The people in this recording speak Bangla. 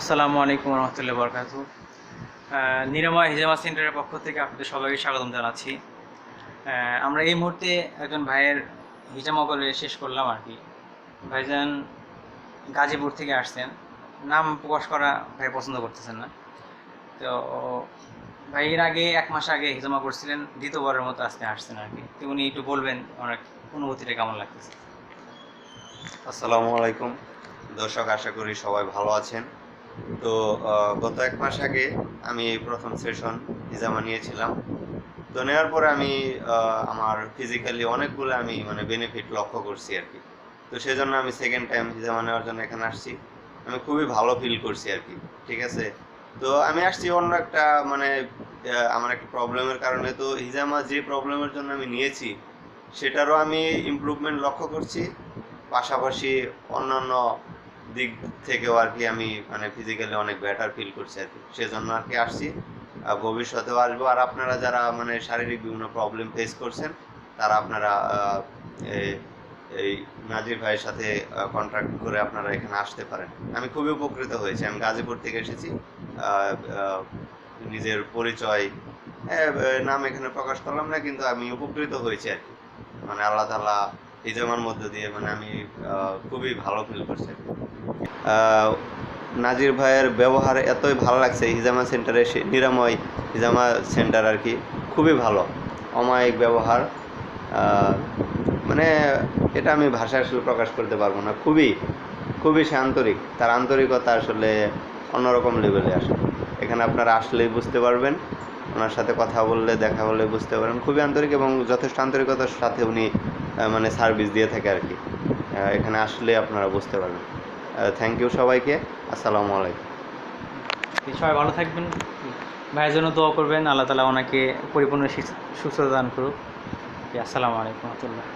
আসসালামু আলাইকুম রহমতুল্লাহ বরকাত নিরাময় হিজামা সেন্টারের পক্ষ থেকে আপনাদের সবাইকে স্বাগতম জানাচ্ছি। আমরা এই মুহূর্তে একজন ভাইয়ের হিজামা করে শেষ করলাম আর কি। ভাইজান গাজীপুর থেকে আসছেন। নাম প্রকাশ করা ভাই পছন্দ করতেছেন না। তো ভাই এর আগে এক মাস আগে হিজামা করছিলেন দ্বিতীয়বারের মতো আজকে আসছেন আর কি। তো উনি একটু বলবেন ওনার অনুভূতিটা কেমন লাগতেছে? আসসালামু আলাইকুম। দর্শক, আশা করি সবাই ভালো আছেন। তো গত এক মাস আগে আমি প্রথম সেশন হিজামা নিয়েছিলাম। তো নেওয়ার পরে আমি আমার ফিজিক্যালি অনেকগুলো আমি মানে বেনিফিট লক্ষ্য করছি আর কি। তো সেজন্য আমি সেকেন্ড টাইম হিজামা নেওয়ার জন্য এখানে আসছি। আমি খুবই ভালো ফিল করছি আর কি, ঠিক আছে? তো আমি আসছি অন্য একটা মানে আমার একটা প্রবলেমের কারণে। তো হিজামা যে প্রবলেমের জন্য আমি নিয়েছি, সেটারও আমি ইমপ্রুভমেন্ট লক্ষ্য করছি। পাশাপাশি অন্যান্য দিক থেকেও আর কি আমি মানে ফিজিক্যালি অনেক বেটার ফিল করছি আর কি। সেজন্য আর কি আসছি। আর ভবিষ্যতেও আসব। আর আপনারা যারা মানে শারীরিক বিভিন্ন প্রবলেম ফেস করছেন তারা আপনারা এই- নাজির ভাইয়ের সাথে কন্ট্যাক্ট করে আপনারা এখানে আসতে পারেন। আমি খুবই উপকৃত হয়েছি। আমি গাজীপুর থেকে এসেছি। নিজের পরিচয় হ্যাঁ, নাম এখানে প্রকাশ করলাম না কিন্তু আমি উপকৃত হয়েছি আর কি। মানে আল্লাহ তালা হিজামার মধ্যে দিয়ে মানে আমি খুবই ভালো ফিল করছি নাজির ভাইয়ের ব্যবহার এতই ভালো লাগছে হিজামা সেন্টারে নিরাময় হিজামা সেন্টার আর কি, খুবই ভালো, অমায়িক ব্যবহার। মানে এটা আমি ভাষায় আসলে প্রকাশ করতে পারব না, খুবই খুবই সে আন্তরিক। তার আন্তরিকতা আসলে অন্যরকম লেভেলে আসে। এখানে আপনারা আসলেই বুঝতে পারবেন, ওনার সাথে কথা বললে, দেখা হলে বুঝতে পারবেন। খুবই আন্তরিক এবং যথেষ্ট আন্তরিকতার সাথে উনি মানে সার্ভিস দিয়ে থাকে আর কি। এখানে আসলে আপনারা বুঝতে পারবেন। থ্যাংক ইউ সবাইকে। আসসালামু আলাইকুম। সবাই ভালো থাকবেন। ভাইয়ের জন্য দোয়া করবেন। আল্লাহ তালা ওনাকে পরিপূর্ণ সুস্থতা দান করুক। আসসালামু আলাইকুম রহমতুল্লাহ।